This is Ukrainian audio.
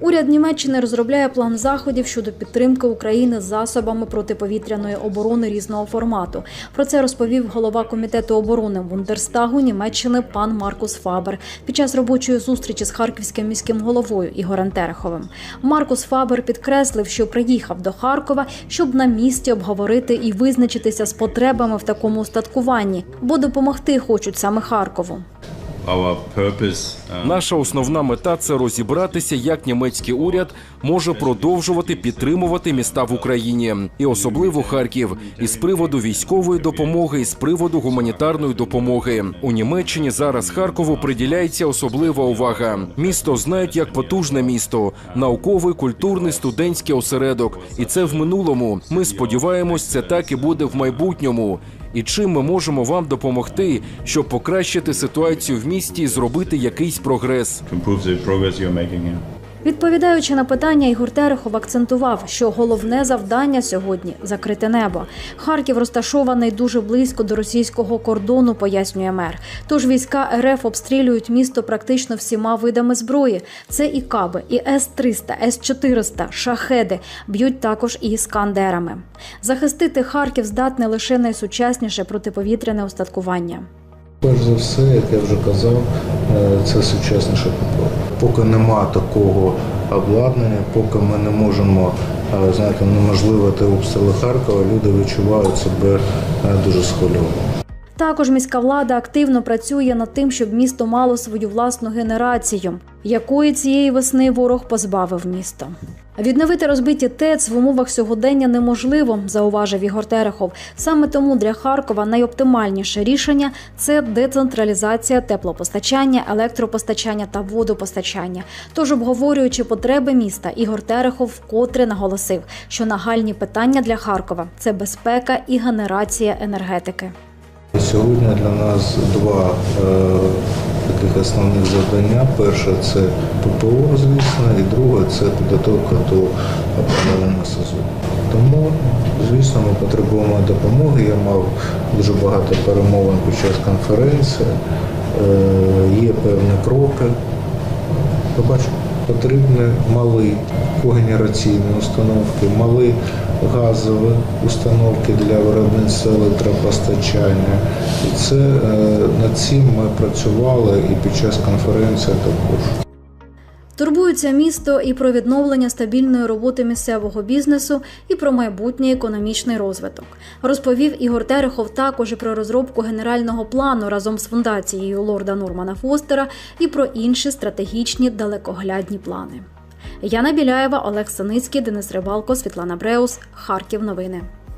Уряд Німеччини розробляє план заходів щодо підтримки України засобами протиповітряної оборони різного формату. Про це розповів голова комітету оборони Бундерстагу Німеччини пан Маркус Фабер під час робочої зустрічі з харківським міським головою Ігорем Тереховим. Маркус Фабер підкреслив, що приїхав до Харкова, щоб на місці обговорити і визначитися з потребами в такому устаткуванні, бо допомогти хочуть саме Харкову. Uh, Наша основна мета це розібратися, як німецький уряд може продовжувати підтримувати міста в Україні, і особливо Харків, із приводу військової допомоги, і з приводу гуманітарної допомоги. У Німеччині зараз Харкову приділяється особлива увага. Місто знають як потужне місто, науковий, культурний, студентський осередок. І це в минулому. Ми сподіваємось, це так і буде в майбутньому. І чим ми можемо вам допомогти, щоб покращити ситуацію в місті і зробити якийсь прогрес? Відповідаючи на питання, Ігор Терехов акцентував, що головне завдання сьогодні закрите небо. Харків розташований дуже близько до російського кордону, пояснює мер. Тож війська РФ обстрілюють місто практично всіма видами зброї. Це і каби, і С-300, С-400, шахеди б'ють також і іскандерами. Захистити Харків здатне лише найсучасніше протиповітряне устаткування. Перш за все, як я вже казав, е, це сучасніше ППО. Поки нема такого обладнання, поки ми не можемо е, знаєте, неможливити обстріли Харкова, люди відчувають себе е, дуже схвильовано. Також міська влада активно працює над тим, щоб місто мало свою власну генерацію, якої цієї весни ворог позбавив місто. Відновити розбиті ТЕЦ в умовах сьогодення неможливо, зауважив Ігор Терехов. Саме тому для Харкова найоптимальніше рішення це децентралізація теплопостачання, електропостачання та водопостачання. Тож, обговорюючи потреби міста, Ігор Терехов вкотре наголосив, що нагальні питання для Харкова це безпека і генерація енергетики. Сьогодні для нас два е, таких основних завдання. Перше це ППО, звісно, і друге це підготовка до опалювального сезону. Тому, звісно, ми потребуємо допомоги. Я мав дуже багато перемовин під час конференції. Е, є певні кроки. Побачимо. Потрібні мали когенераційні установки, мали газові установки для виробництва електропостачання. І це е, над цим ми працювали і під час конференції також. Турбується місто і про відновлення стабільної роботи місцевого бізнесу, і про майбутній економічний розвиток. Розповів Ігор Терехов також і про розробку генерального плану разом з фундацією лорда Нормана Фостера і про інші стратегічні далекоглядні плани. Яна Біляєва, Олег Саницький, Денис Рибалко, Світлана Бреус, Харків. Новини.